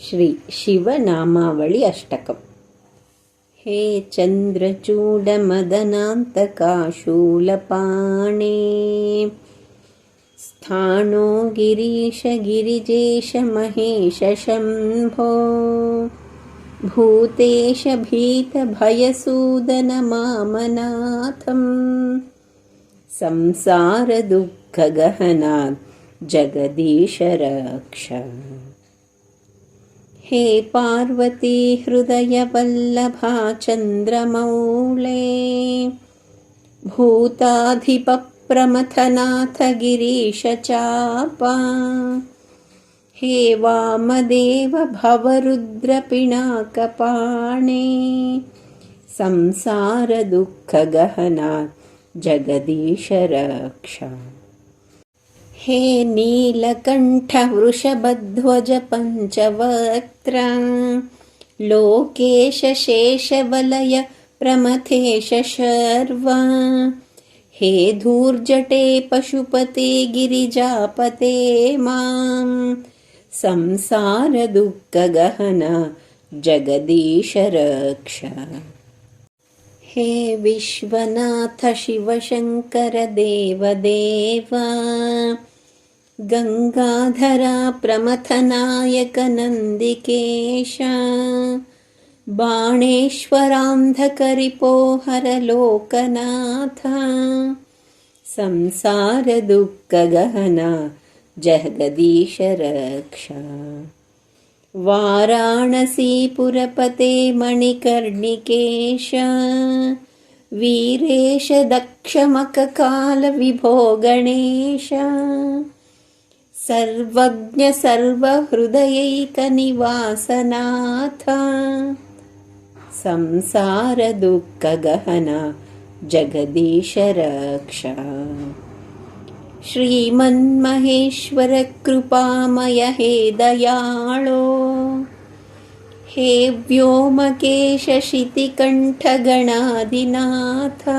श्री शिवनामावळि अष्टकम्। हे चन्द्रचूडमदनान्तकाशूलपाणे स्थाणो गिरीश गिरिजेश महेश शम्भो भूतेश भीतभयसूदनमामनाथम् संसारदुःखगहनात् जगदीश रक्ष हे पार्वती हृदयवल्लभा चन्द्रमौळे भूताधिपप्रमथनाथ गिरीशचापा हे वामदेव भवरुद्रपिणाकपाणे संसारदुःखगहना जगदीश रक्षा हे नीलकण्ठवृषभध्वज पञ्चवक्त्र लोकेश शेषवलय प्रमथेश शर्वा हे धूर्जटे पशुपते गिरिजापते मां संसारदुःखगहना जगदीश रक्षा हे विश्वनाथ शिवशङ्कर देवदेव गङ्गाधरा प्रमथनायक नन्दिकेश बाणेश्वरान्धकरिपोहरलोकनाथ संसारदुःखगहना जगदीश रक्षा वाराणसीपुरपते मणिकर्णिकेश वीरेश दक्षमककालविभो गणेश सर्वज्ञ सर्वहृदयैकनिवासनाथ। संसारदुःखगहना जगदीश रक्षा। श्रीमन्महेश्वरकृपामय हे दयाळो। हे व्योमकेशशितिकण्ठगणादिनाथ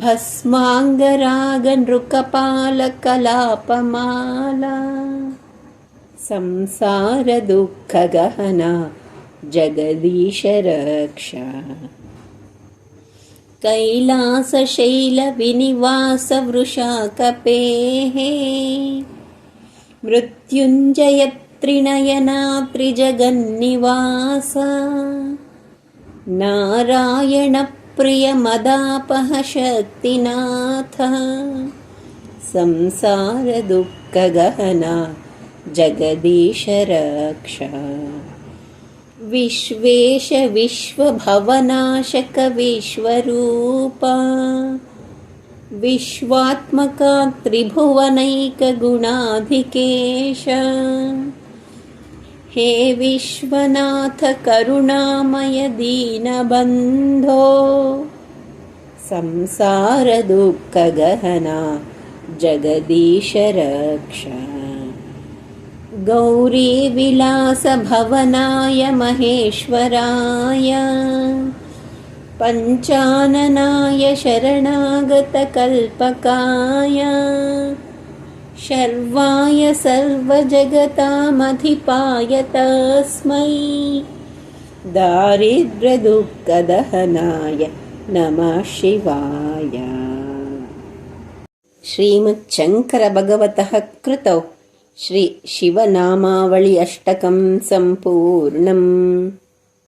भस्माङ्गरागनृकपालकलापमाला संसारदुःखगहना जगदीश रक्षा कैलासशैलविनिवासवृषाकपेः मृत्युञ्जयत्रिनयना त्रिजगन्निवास नारायणप्रियमदापः शक्तिनाथ संसारदुःखगहना जगदीश रक्षा विश्वेश विश्वभवनाशक विश्वरूपा विश्वात्मका त्रिभुवनैकगुणाधिकेश हे विश्वनाथ करुणामय दीनबन्धो संसारदुःखगहना जगदीश रक्षा गौरीविलासभवनाय महेश्वराय पञ्चाननाय शरणागतकल्पकाय शर्वाय सर्वजगतामधिपाय तस्मै दारिद्र्यदुःखदहनाय नमः शिवाय। श्रीमच्छङ्करभगवतः कृतौ श्री शिवनामावळि अष्टकं सम्पूर्णम्